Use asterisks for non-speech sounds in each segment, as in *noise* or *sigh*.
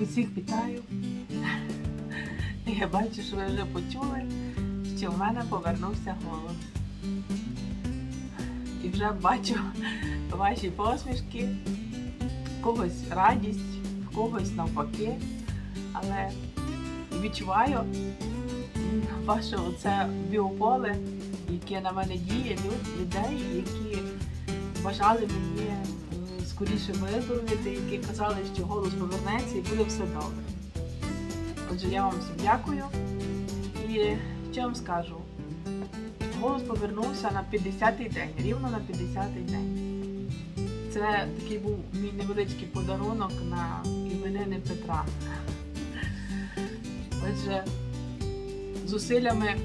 Усіх вітаю. Я бачу, що ви вже почули, що в мене повернувся голос. І вже бачу ваші посмішки, в когось радість, в когось навпаки. Але відчуваю ваше оце біополе, яке на мене діє, людей, які бажали мені скоріше виздоровіти, які казали, що голос повернеться і буде все добре. Отже, я вам всім дякую. І що вам скажу? Голос повернувся на 50-й день, рівно на 50-й день. Це такий був мій невеличкий подарунок на іменини Петра. Отже, зусиллями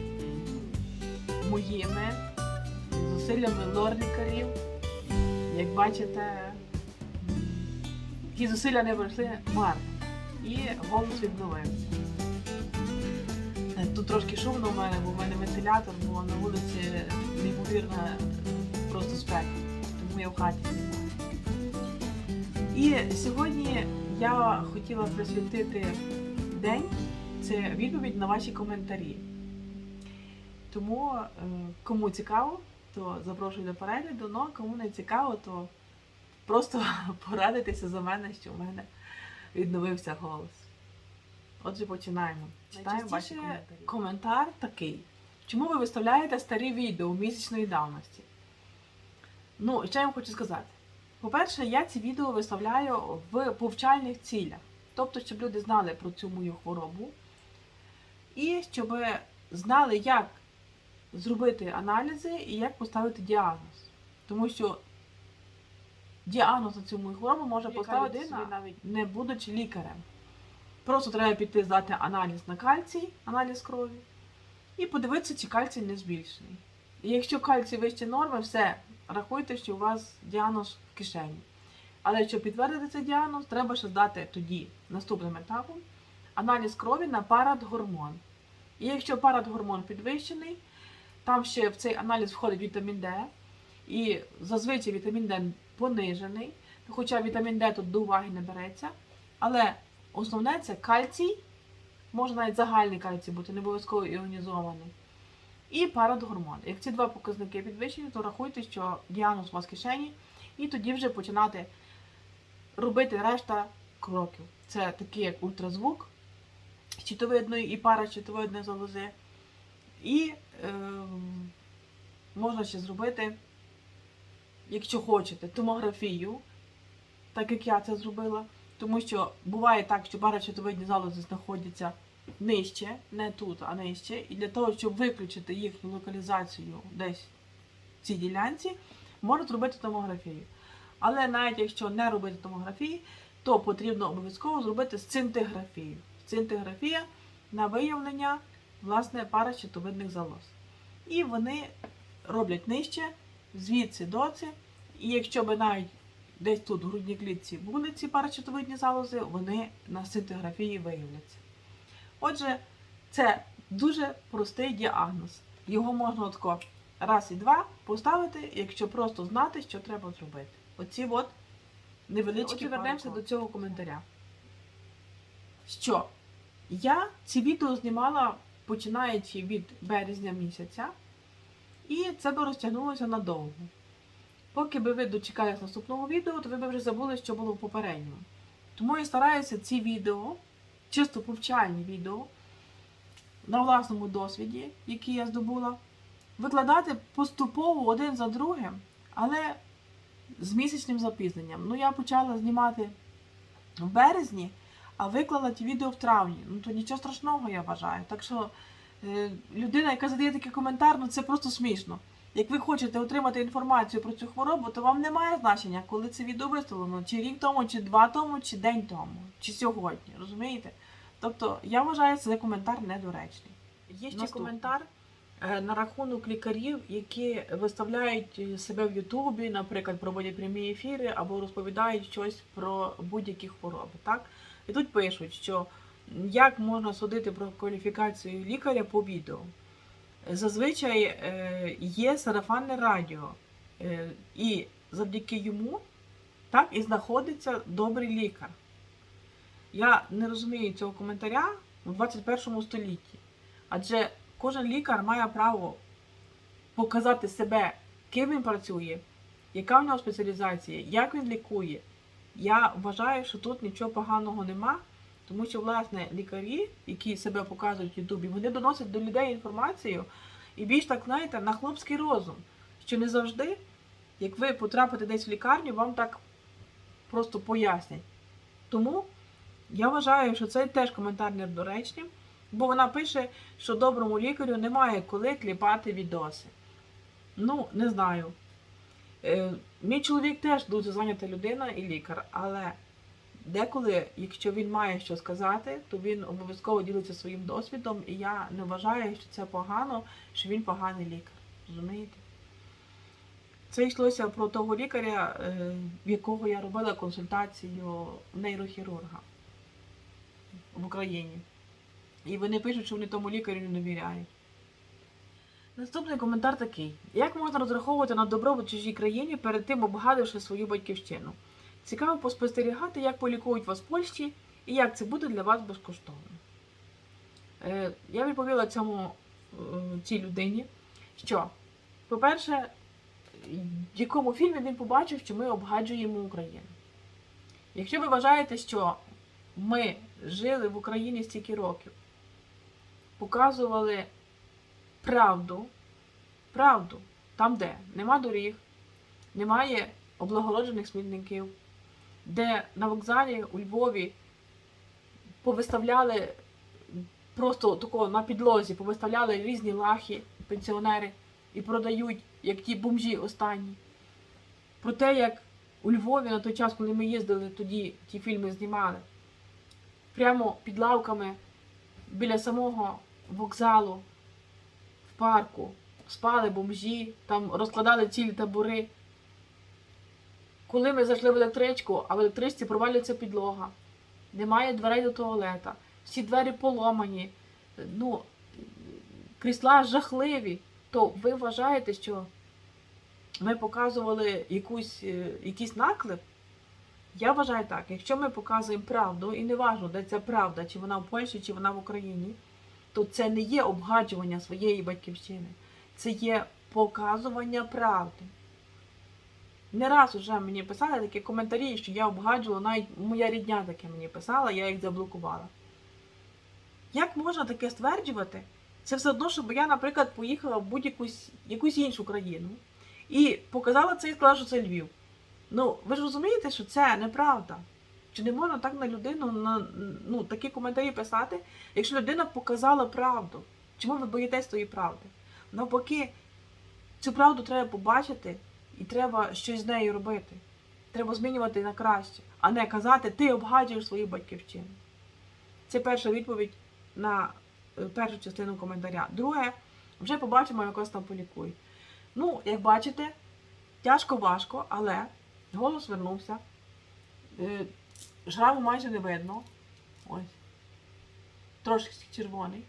моїми, зусиллями лор-лікарів, як бачите, ті зусилля не пройшли марно. І голос відновився. Тут трошки шумно в мене, бо в мене вентилятор, бо на вулиці неймовірна просто спека, тому я в хаті знімаю. І сьогодні я хотіла присвятити день це відповідь на ваші коментарі. Тому е, кому цікаво, то запрошую до перегляду, ну а кому не цікаво, то просто *laughs* порадитися за мене, що в мене відновився голос. Отже, починаємо. Читаємо ваші коментарі. Коментар такий. Чому ви виставляєте старі відео місячної давності? Ну, що я вам хочу сказати. По-перше, я ці відео виставляю в повчальних цілях. Тобто, щоб люди знали про цю мою хворобу. І щоб знали, як зробити аналізи і як поставити діагноз. Тому що діагноз на цю мою хворобу може поставити собі навіть не будучи лікарем. Просто треба піти здати аналіз на кальцій, аналіз крові, і подивитися, чи кальцій не збільшений. І якщо кальцій вище норми, все, рахуйте, що у вас діагноз в кишені. Але щоб підтвердити цей діагноз, треба ще здати тоді наступним етапом аналіз крові на парадгормон. І якщо парадгормон підвищений, там ще в цей аналіз входить вітамін Д, і зазвичай вітамін Д понижений, хоча вітамін Д тут до уваги не береться. Але основне це кальцій, може навіть загальний кальцій бути, не обов'язково іонізований. І парадгормон. Як ці два показники підвищені, то рахуйте, що діагноз у вас в кишені, і тоді вже починати робити решта кроків. Це такі як ультразвук щитовидної і паращитовидної залози. І е, можна ще зробити, якщо хочете, томографію, так як я це зробила. Тому що буває так, що паращитовидні залози знаходяться нижче, не тут, а нижче. І для того, щоб виключити їхню локалізацію десь в цій ділянці, можна зробити томографію. Але навіть якщо не робити томографії, то потрібно обов'язково зробити сцинтиграфію. Сцинтиграфія на виявлення власне паращитовидних залоз. І вони роблять нижче, звідси доці. І якщо би навіть десь тут в грудній клітці були ці паращитовидні залози, вони на сцинтиграфії виявляться. Отже, це дуже простий діагноз. Його можна отко раз і два поставити, якщо просто знати, що треба зробити. Оці от невеличкі Отже, вернемося до цього коментаря. Що я ці відео знімала починаючи від березня місяця, і це би розтягнулося надовго. Поки би ви дочекались наступного відео, то ви б вже забули, що було в попередньому. Тому я стараюся ці відео, чисто повчальні відео, на власному досвіді, які я здобула, викладати поступово один за другим, але з місячним запізненням. Ну, я почала знімати в березні, а виклала ті відео в травні. Ну то нічого страшного, я вважаю. Так що людина, яка задає такий коментар, ну це просто смішно. Як ви хочете отримати інформацію про цю хворобу, то вам немає значення, коли це відео виставлено, чи рік тому, чи два тому, чи день тому, чи сьогодні. Розумієте? Тобто я вважаю цей коментар недоречний. Є ще Наступний. коментар е, на рахунок лікарів, які виставляють себе в Ютубі, наприклад, проводять прямі ефіри або розповідають щось про будь-які хвороби. Так? І тут пишуть, що як можна судити про кваліфікацію лікаря по відео. Зазвичай е, є сарафанне радіо, е, і завдяки йому так і знаходиться добрий лікар. Я не розумію цього коментаря у 21 столітті. Адже кожен лікар має право показати себе, ким він працює, яка в нього спеціалізація, як він лікує. Я вважаю, що тут нічого поганого нема, тому що, власне, лікарі, які себе показують в Ютубі, вони доносять до людей інформацію і більш так, знаєте, на хлопський розум, що не завжди, як ви потрапите десь в лікарню, вам так просто пояснять. Тому я вважаю, що це теж коментар недоречним, бо вона пише, що доброму лікарю немає коли кліпати відоси. Ну, не знаю. Е, мій чоловік теж дуже зайнята людина і лікар, але деколи, якщо він має що сказати, то він обов'язково ділиться своїм досвідом, і я не вважаю, що це погано, що він поганий лікар. Розумієте? Це йшлося про того лікаря, е, в якого я робила консультацію нейрохірурга в Україні. І вони пишуть, що вони тому лікарю не довіряють. Наступний коментар такий: як можна розраховувати на добробут чужій країні, перед тим обгадивши свою батьківщину? Цікаво поспостерігати, як полікують вас в Польщі і як це буде для вас безкоштовно. Е, я відповіла цьому е, цій людині, що, по-перше, в якому фільмі він побачив, що ми обгаджуємо Україну. Якщо ви вважаєте, що ми жили в Україні стільки років, показували правду, правду, там, де нема доріг, немає облагороджених смітників, де на вокзалі у Львові повиставляли просто такого на підлозі, повиставляли різні лахи, пенсіонери, і продають, як ті бомжі останні. Про те, як у Львові на той час, коли ми їздили, тоді ті фільми знімали, прямо під лавками біля самого вокзалу, в парку, спали бомжі, там розкладали цілі табори. Коли ми зайшли в електричку, а в електричці провалюється підлога, немає дверей до туалета, всі двері поломані, ну, крісла жахливі, то ви вважаєте, що ми показували якусь, е, якийсь наклеп? Я вважаю так, якщо ми показуємо правду, і не важливо, де ця правда, чи вона в Польщі, чи вона в Україні, то це не є обгаджування своєї батьківщини, це є показування правди. Не раз уже мені писали такі коментарі, що я обгаджувала, навіть моя рідня таке мені писала, я їх заблокувала. Як можна таке стверджувати? Це все одно, щоб я, наприклад, поїхала в будь-яку якусь іншу країну і показала це і сказала, що це Львів. Ну, ви ж розумієте, що це неправда. Чи не можна так на людину на ну, такі коментарі писати, якщо людина показала правду? Чому ви боїтесь тої правди? Навпаки, цю правду треба побачити і треба щось з нею робити. Треба змінювати на краще, а не казати, ти обгаджуєш свою батьківщину. Це перша відповідь на е, першу частину коментаря. Друге, вже побачимо, як вас там полікують. Ну, як бачите, тяжко важко, але голос вернувся. Е, Шраму майже не видно. Ось. Трошки червоний.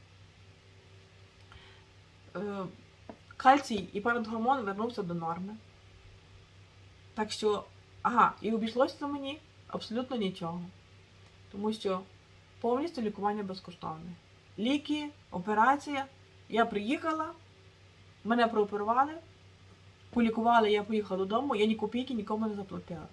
Е, Кальцій і парадгормон вернувся до норми. Так що, ага, і обійшлося мені абсолютно нічого. Тому що повністю лікування безкоштовне. Ліки, операція. Я приїхала, мене прооперували, полікували, я поїхала додому, я ні копійки нікому не заплатила.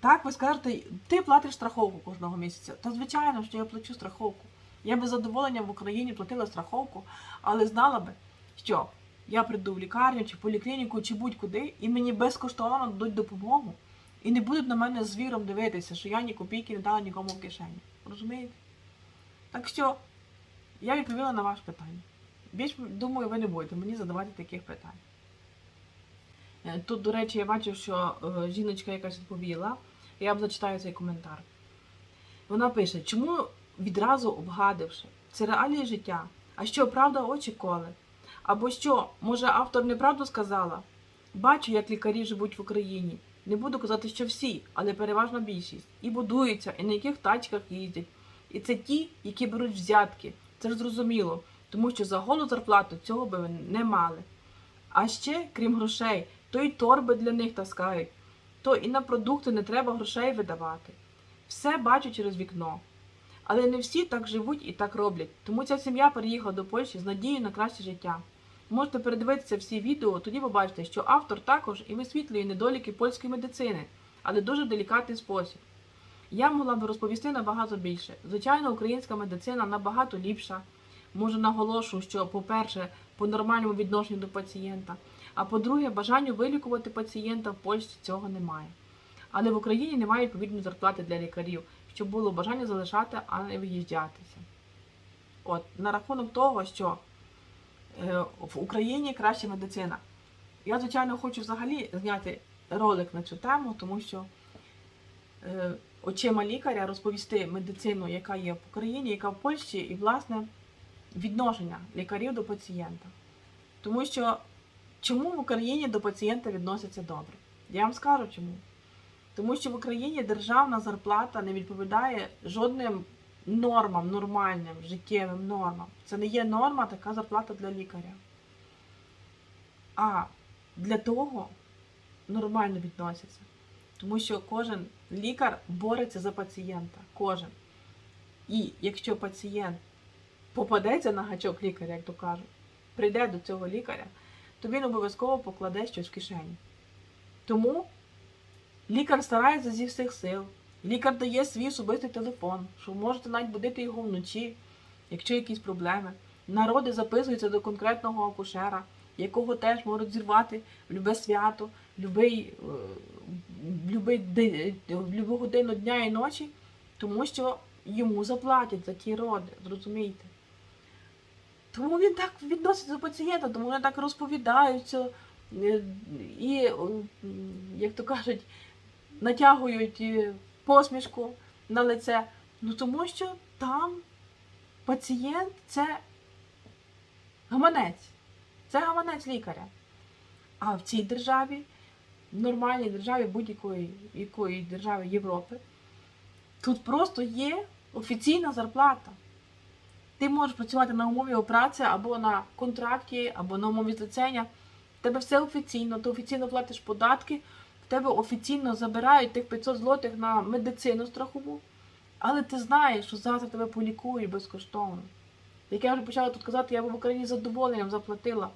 Так, ви скажете, ти платиш страховку кожного місяця. Та звичайно, що я плачу страховку. Я би задоволенням в Україні платила страховку, але знала би, що я прийду в лікарню чи поліклініку, чи будь-куди, і мені безкоштовно дадуть допомогу. І не будуть на мене звіром дивитися, що я ні копійки не дала нікому в кишені. Розумієте? Так що я відповіла на ваше питання. Більш думаю, ви не будете мені задавати таких питань. Е, Тут, до речі, я бачу, що е, жіночка якась відповіла. Я вам зачитаю цей коментар. Вона пише, чому відразу обгадивши? Це реалії життя. А що, правда, очі коли? Або що, може, автор неправду сказала? Бачу, як лікарі живуть в Україні. Не буду казати, що всі, але переважна більшість. І будуються, і на яких тачках їздять. І це ті, які беруть взятки. Це ж зрозуміло, тому що за голу зарплату цього би не мали. А ще, крім грошей, то й торби для них таскають, то і на продукти не треба грошей видавати. Все бачу через вікно. Але не всі так живуть і так роблять. Тому ця сім'я переїхала до Польщі з надією на краще життя. Можете передивитися всі відео, тоді побачите, що автор також і висвітлює недоліки польської медицини, але дуже делікатний спосіб. Я могла би розповісти набагато більше. Звичайно, українська медицина набагато ліпша. Може, наголошу, що, по-перше, по нормальному відношенню до пацієнта, а по-друге, бажанню вилікувати пацієнта в Польщі цього немає. Але в Україні немає відповідної зарплати для лікарів, щоб було бажання залишати, а не виїжджатися. От, на рахунок того, що в Україні краща медицина. Я, звичайно, хочу взагалі зняти ролик на цю тему, тому що е, очима лікаря розповісти медицину, яка є в Україні, яка в Польщі, і, власне, відношення лікарів до пацієнта. Тому що чому в Україні до пацієнта відносяться добре? Я вам скажу чому. Тому що в Україні державна зарплата не відповідає жодним нормам, нормальним, життєвим нормам. Це не є норма така зарплата для лікаря. А для того нормально відносяться. Тому що кожен лікар бореться за пацієнта. Кожен. І якщо пацієнт попадеться на гачок лікаря, як то кажуть, прийде до цього лікаря, то він обов'язково покладе щось в кишені. Тому лікар старається зі всіх сил. Лікар дає свій особистий телефон, що можете навіть будити його вночі, якщо якісь проблеми. Народи записуються до конкретного акушера, якого теж можуть зірвати в любе свято, в любий, е, в любу годину дня і ночі, тому що йому заплатять за ті роди, зрозумієте. Тому він так відноситься до пацієнта, тому вони так розповідаються е, і, е, як то кажуть, натягують е, посмішку на лице. Ну тому що там пацієнт це гаманець. Це гаманець лікаря. А в цій державі, в нормальній державі будь-якої якої держави Європи, тут просто є офіційна зарплата. Ти можеш працювати на умові праці або на контракті, або на умові злицення. Тебе все офіційно, ти офіційно платиш податки, тебе офіційно забирають тих 500 злотих на медицину страхову, але ти знаєш, що завтра тебе полікують безкоштовно. Як я вже почала тут казати, я б в Україні з задоволенням заплатила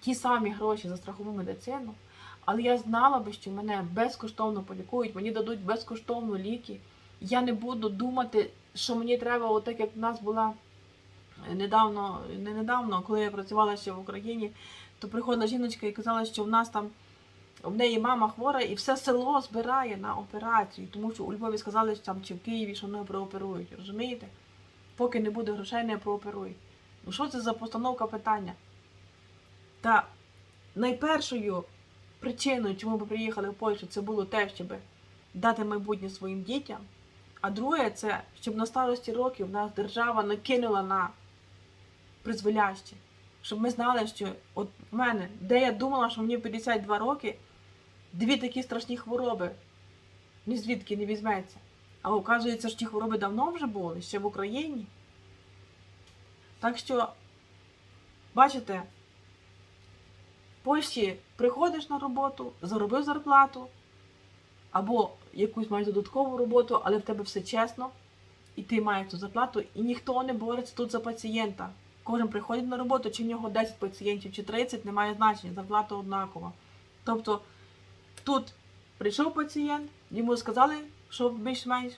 ті самі гроші за страхову медицину, але я знала би, що мене безкоштовно полікують, мені дадуть безкоштовно ліки. Я не буду думати, що мені треба, отак як в нас була недавно, не недавно, коли я працювала ще в Україні, то приходила жіночка і казала, що в нас там в неї мама хвора і все село збирає на операцію, тому що у Львові сказали, що там чи в Києві, що не прооперують. Розумієте? Поки не буде грошей, не прооперують. Ну що це за постановка питання? Та найпершою причиною, чому ми приїхали в Польщу, це було те, щоб дати майбутнє своїм дітям. А друге, це щоб на старості років нас держава накинула на призволяще. Щоб ми знали, що от в мене, де я думала, що мені 52 роки, дві такі страшні хвороби, ні звідки не візьметься. А оказується, що ті хвороби давно вже були, ще в Україні. Так що, бачите, в Польщі приходиш на роботу, заробив зарплату, або якусь маєш додаткову роботу, але в тебе все чесно, і ти маєш цю зарплату, і ніхто не бореться тут за пацієнта. Кожен приходить на роботу, чи в нього 10 пацієнтів, чи 30, не має значення, зарплата однакова. Тобто тут прийшов пацієнт, йому сказали, що більш-менш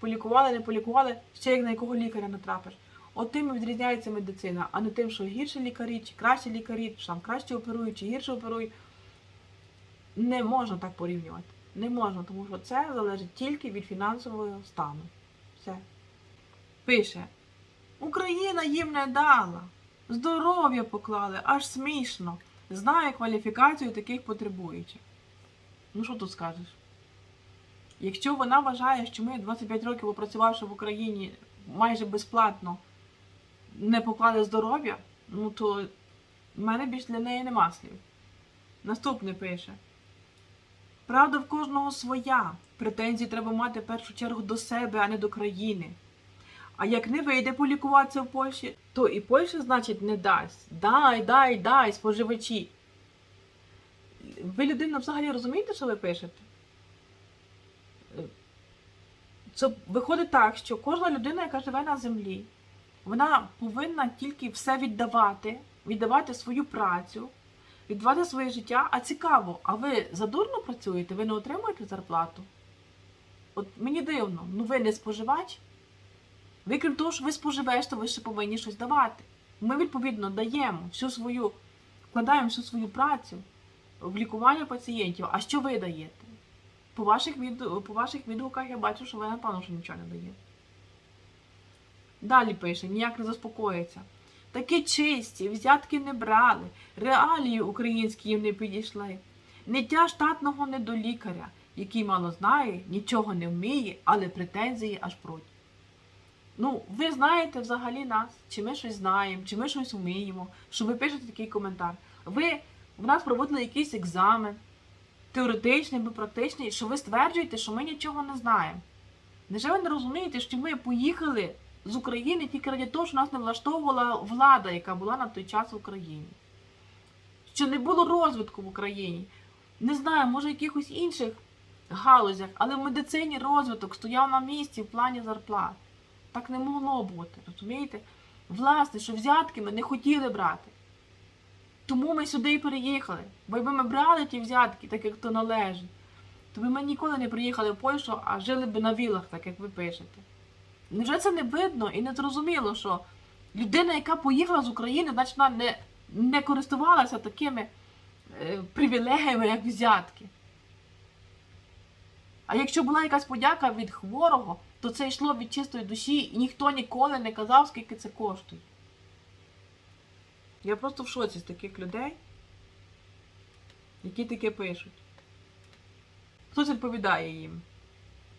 полікували, не полікували, ще як на якого лікаря натрапиш. От тим і відрізняється медицина, а не тим, що гірші лікарі, чи кращі лікарі, чи там краще оперують, чи гірше оперують. Не можна так порівнювати. Не можна, тому що це залежить тільки від фінансового стану. Все. Пише. Україна їм не дала. Здоров'я поклали, аж смішно. Знає кваліфікацію таких потребуючих. Ну що тут скажеш? Якщо вона вважає, що ми 25 років опрацювавши в Україні майже безплатно не поклали здоров'я, ну то в мене більш для неї нема слів. Наступне пише. Правда в кожного своя. Претензії треба мати в першу чергу до себе, а не до країни. А як не вийде полікуватися в Польщі, то і Польща, значить, не дасть. Дай, дай, дай, споживачі. Ви людина взагалі розумієте, що ви пишете? Це виходить так, що кожна людина, яка живе на землі, вона повинна тільки все віддавати, віддавати свою працю, віддавати своє життя. А цікаво, а ви задурно працюєте, ви не отримуєте зарплату? От мені дивно, ну ви не споживач. Ви, крім того, що ви споживеш, то ви ще повинні щось давати. Ми, відповідно, даємо всю свою, вкладаємо всю свою працю в лікування пацієнтів. А що ви даєте? По ваших, по ваших відгуках я бачу, що ви, напевно, що нічого не даєте. Далі пише, ніяк не заспокоїться. Такі чисті, взятки не брали, реалії українські їм не підійшли. Ниття штатного недолікаря, який мало знає, нічого не вміє, але претензії аж проти. Ну, ви знаєте взагалі нас, чи ми щось знаємо, чи ми щось вміємо, що ви пишете такий коментар. Ви в нас проводили якийсь екзамен, теоретичний або практичний, що ви стверджуєте, що ми нічого не знаємо. Невже ви не розумієте, що ми поїхали з України тільки раді того, що нас не влаштовувала влада, яка була на той час в Україні? Що не було розвитку в Україні? Не знаю, може, в якихось інших галузях, але в медицині розвиток стояв на місці в плані зарплат. Так не могло бути, розумієте? Власне, що взятки ми не хотіли брати. Тому ми сюди і переїхали. Бо якби ми брали ті взятки, так як то належить, то би ми ніколи не приїхали в Польщу, а жили б на вілах, так як ви пишете. Невже це не видно і не зрозуміло, що людина, яка поїхала з України, значить вона не, не користувалася такими е, привілегіями, як взятки. А якщо була якась подяка від хворого, то це йшло від чистої душі, і ніхто ніколи не казав, скільки це коштує. Я просто в шоці з таких людей, які таке пишуть. Хтось відповідає їм.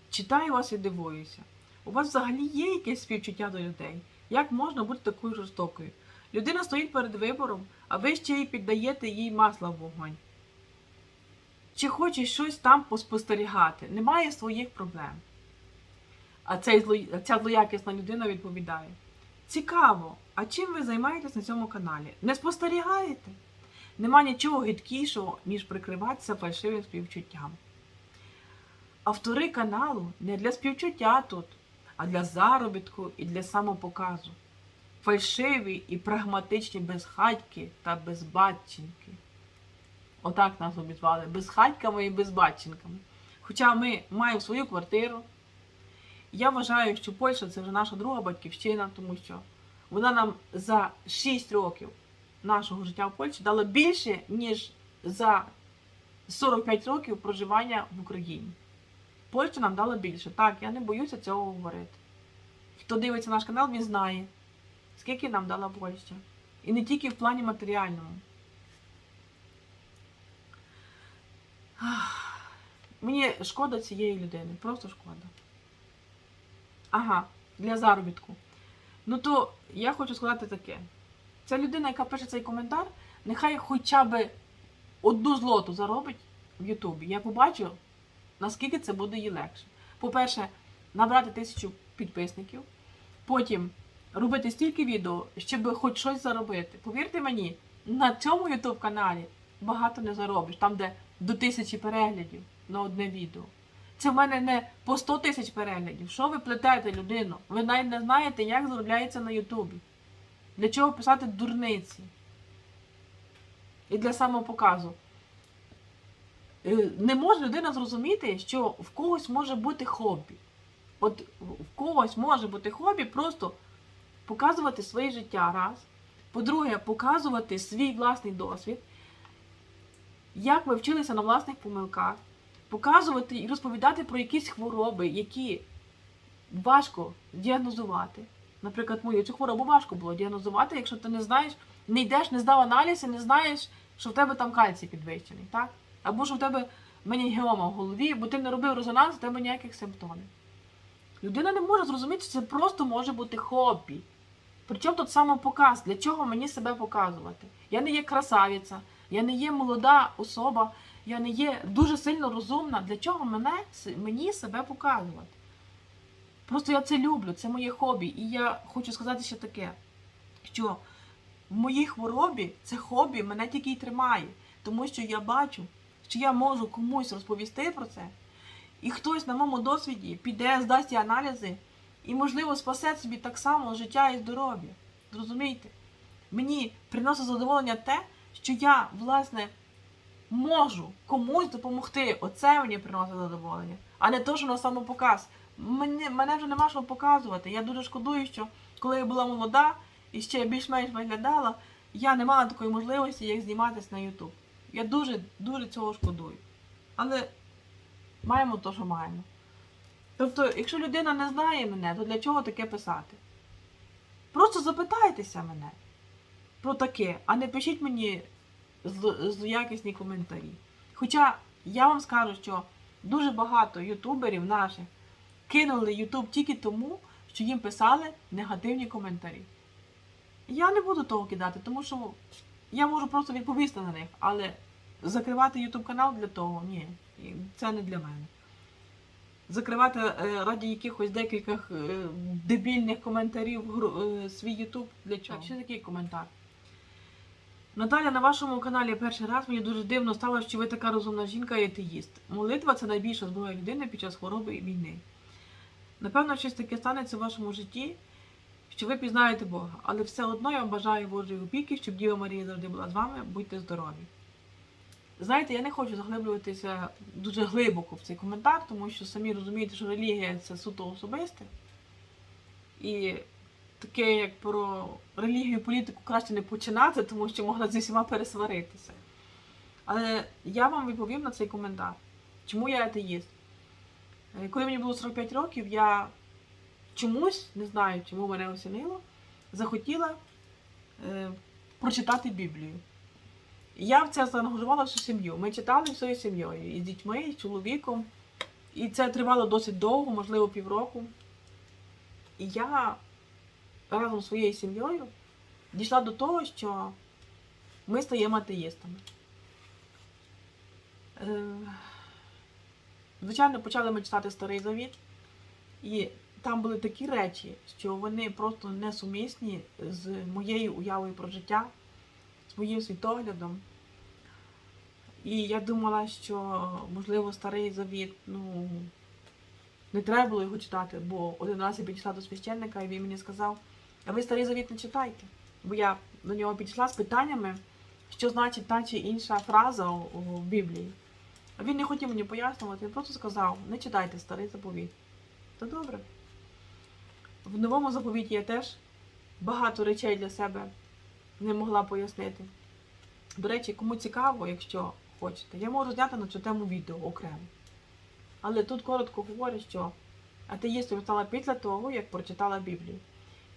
Читаю вас і дивуюся. У вас взагалі є якесь співчуття до людей? Як можна бути такою жорстокою? Людина стоїть перед вибором, а ви ще й піддаєте їй масла в вогонь. Чи хоче щось там поспостерігати? Немає своїх проблем. А ця злоякісна людина відповідає: Цікаво, а чим ви займаєтесь на цьому каналі? Не спостерігаєте? Нема нічого гидкішого, ніж прикриватися фальшивим співчуттям. Автори каналу не для співчуття тут, а для заробітку і для самопоказу. Фальшиві і прагматичні безхатьки та безбатченки. Отак нас обізвали безхатьками і безбатченками. Хоча ми маємо свою квартиру. Я вважаю, що Польща це вже наша друга батьківщина, тому що вона нам за 6 років нашого життя в Польщі дала більше, ніж за 45 років проживання в Україні. Польща нам дала більше. Так, я не боюся цього говорити. Хто дивиться наш канал, він знає, скільки нам дала Польща. І не тільки в плані матеріальному. Мені шкода цієї людини, просто шкода. Ага, для заробітку. Ну то я хочу сказати таке. Ця людина, яка пише цей коментар, нехай хоча б одну злоту заробить в Ютубі. Я побачу, наскільки це буде їй легше. По-перше, набрати тисячу підписників, потім робити стільки відео, щоб хоч щось заробити. Повірте мені, на цьому Ютуб каналі багато не заробиш, там, де до тисячі переглядів на одне відео. Це в мене не по 100 тисяч переглядів. Що ви плетете людину? Ви навіть не знаєте, як заробляється на Ютубі. Для чого писати дурниці? І для самопоказу. Е, Не може людина зрозуміти, що в когось може бути хобі. От в когось може бути хобі просто показувати своє життя раз. По-друге, показувати свій власний досвід, як ви вчилися на власних помилках, показувати і розповідати про якісь хвороби, які важко діагнозувати. Наприклад, мою цю хворобу важко було діагнозувати, якщо ти не знаєш, не йдеш, не здав аналіз і не знаєш, що в тебе там кальцій підвищений, так? Або що в тебе менінгіома в голові, бо ти не робив резонанс, в тебе ніяких симптомів. Людина не може зрозуміти, що це просто може бути хобі. Причому тут самопоказ, для чого мені себе показувати? Я не є красавиця, я не є молода особа, я не є дуже сильно розумна. Для чого мене, мені себе показувати? Просто я це люблю, це моє хобі. І я хочу сказати ще таке, що в моїй хворобі це хобі мене тільки й тримає. Тому що я бачу, що я можу комусь розповісти про це. І хтось на моєму досвіді піде, здасть ті аналізи і, можливо, спасе собі так само життя і здоров'я. Зрозумійте? Мені приносить задоволення те, що я, власне, можу комусь допомогти. Оце мені приносить задоволення, а не то, що на самопоказ. Мене, мене вже нема що показувати. Я дуже шкодую, що коли я була молода і ще більш-менш виглядала, я не мала такої можливості, як зніматися на YouTube. Я дуже, дуже цього шкодую. Але маємо то, що маємо. Тобто, якщо людина не знає мене, то для чого таке писати? Просто запитайтеся мене про таке, а не пишіть мені зл- злоякісні коментарі. Хоча я вам скажу, що дуже багато ютуберів наших кинули Ютуб тільки тому, що їм писали негативні коментарі. Я не буду того кидати, тому що я можу просто відповісти на них, але закривати Ютуб канал для того ні, це не для мене. Закривати е, раді якихось декілька е, дебільних коментарів е, свій Ютуб для чого? Так, ще такий коментар. Наталя, на вашому каналі перший раз мені дуже дивно стало, що ви така розумна жінка і атеїст. Молитва це найбільша зброя людини під час хвороби і війни. Напевно, щось таке станеться в вашому житті, що ви пізнаєте Бога, але все одно я вам бажаю Божої опіки, щоб Діва Марія завжди була з вами, будьте здорові. Знаєте, я не хочу заглиблюватися дуже глибоко в цей коментар, тому що самі розумієте, що релігія це суто особисте. І таке, як про релігію і політику краще не починати, тому що можна зі всіма пересваритися. Але я вам відповім на цей коментар. Чому я атеїст? Е, Коли мені було 45 років, я чомусь, не знаю, чому мене осінило, захотіла е, прочитати Біблію. Я в це заангажувала всю сім'ю. Ми читали всією сім'єю, і з дітьми, і з чоловіком. І це тривало досить довго, можливо, півроку. І я разом зі своєю сім'єю дійшла до того, що ми стаємо атеїстами. Е, Звичайно, почали ми читати Старий Завіт, і там були такі речі, що вони просто несумісні з моєю уявою про життя, з моїм світоглядом. І я думала, що, можливо, Старий Завіт, ну, не треба було його читати, бо один раз я підійшла до священника, і він мені сказав, а ви Старий Завіт не читайте. Бо я до нього підійшла з питаннями, що значить та чи інша фраза у, Біблії. А він не хотів мені пояснювати, він просто сказав, не читайте старий заповіт. Та добре. В новому заповіті я теж багато речей для себе не могла пояснити. До речі, кому цікаво, якщо хочете, я можу зняти на цю тему відео окремо. Але тут коротко говорю, що атеїстом стала після того, як прочитала Біблію.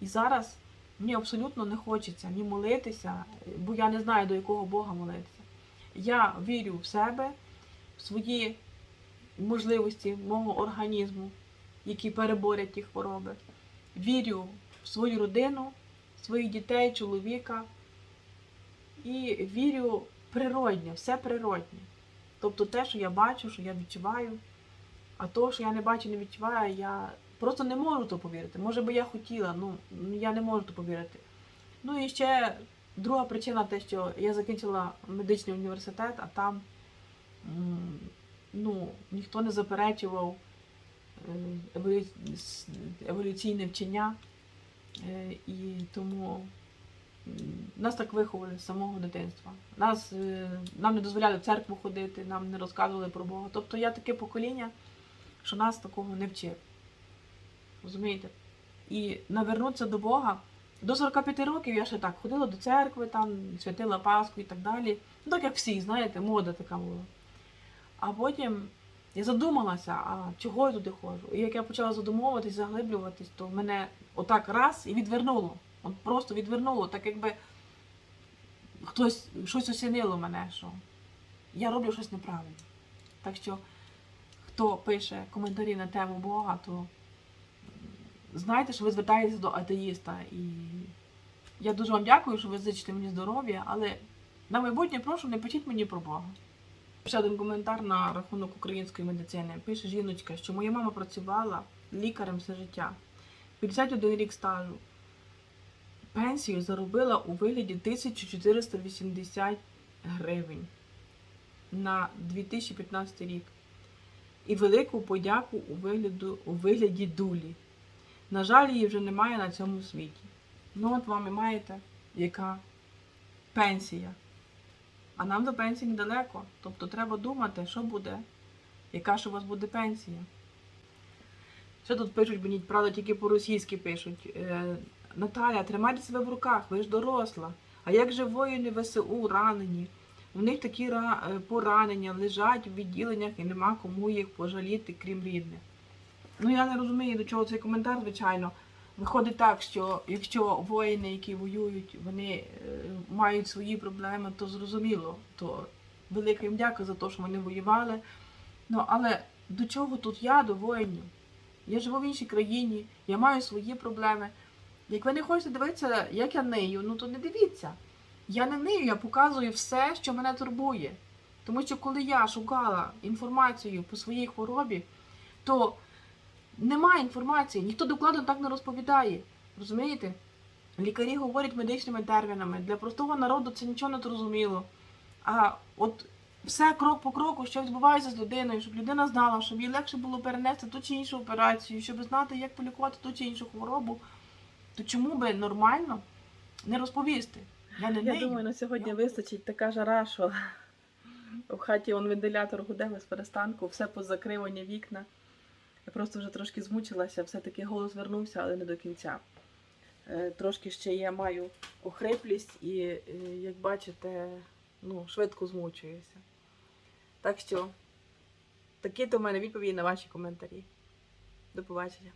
І зараз мені абсолютно не хочеться ні молитися, бо я не знаю, до якого Бога молитися. Я вірю в себе, в свої можливості мого організму, які переборять ті хвороби. Вірю в свою родину, своїх дітей, чоловіка. І вірю природнє, все природнє. Тобто те, що я бачу, що я відчуваю, а то, що я не бачу, не відчуваю, я просто не можу то повірити. Може би я хотіла, ну я не можу то повірити. Ну і ще друга причина те, що я закінчила медичний університет, а там ну, ніхто не заперечував е, еволю- еволюційне вчення. Е, І тому нас так виховали з самого дитинства. Нас, е, нам не дозволяли в церкву ходити, нам не розказували про Бога. Тобто я таке покоління, що нас такого не вчив. Розумієте? І навернутися до Бога. До 45 років я ще так ходила до церкви, там, святила Пасху і так далі. Ну, так як всі, знаєте, мода така була. А потім я задумалася, а чого я туди ходжу? І як я почала задумовуватись, заглиблюватись, то мене отак раз і відвернуло. От просто відвернуло, так якби хтось щось осінило мене, що я роблю щось неправильно. Так що, хто пише коментарі на тему Бога, то знайте, що ви звертаєтеся до атеїста. І я дуже вам дякую, що ви зичите мені здоров'я, але на майбутнє прошу, не пишіть мені про Бога. Ще один коментар на рахунок української медицини. Пише жіночка, що моя мама працювала лікарем все життя. 51 рік стажу. Пенсію заробила у вигляді 1480 гривень на 2015 рік. і велику подяку у вигляду, у вигляді дулі. На жаль, її вже немає на цьому світі. Ну, от вам і маєте, яка пенсія. А нам до пенсії недалеко. Тобто треба думати, що буде, яка ж у вас буде пенсія. Що тут пишуть, бо ні, правда, тільки по-російськи пишуть. Е, Наталя, тримайте себе в руках, ви ж доросла. А як же воїни ВСУ ранені? У них такі е, поранення лежать в відділеннях і нема кому їх пожаліти, крім рідних. Ну я не розумію, до чого цей коментар, звичайно. Виходить так, що якщо воїни, які воюють, вони е, мають свої проблеми, то зрозуміло, то велика їм дяка за те, що вони воювали. Ну, але до чого тут я до воїнів? Я живу в іншій країні, я маю свої проблеми. Як ви не хочете дивитися, як я нею, ну то не дивіться. Я не нею, я показую все, що мене турбує. Тому що коли я шукала інформацію по своїй хворобі, то немає інформації, ніхто докладно так не розповідає. Розумієте? Лікарі говорять медичними термінами. Для простого народу це нічого не зрозуміло. А от все крок по кроку, що відбувається з людиною, щоб людина знала, щоб їй легше було перенести ту чи іншу операцію, щоб знати, як полікувати ту чи іншу хворобу, то чому би нормально не розповісти? Я не Я думаю, на сьогодні Я- вистачить така жара, що в хаті он вентилятор гуде без перестанку, все позакривані вікна. Я просто вже трошки змучилася, все-таки голос вернувся, але не до кінця. Е, Трошки ще я маю охриплість і, е, як бачите, ну, швидко змучуюся. Так що, такі то в мене відповіді на ваші коментарі. До побачення.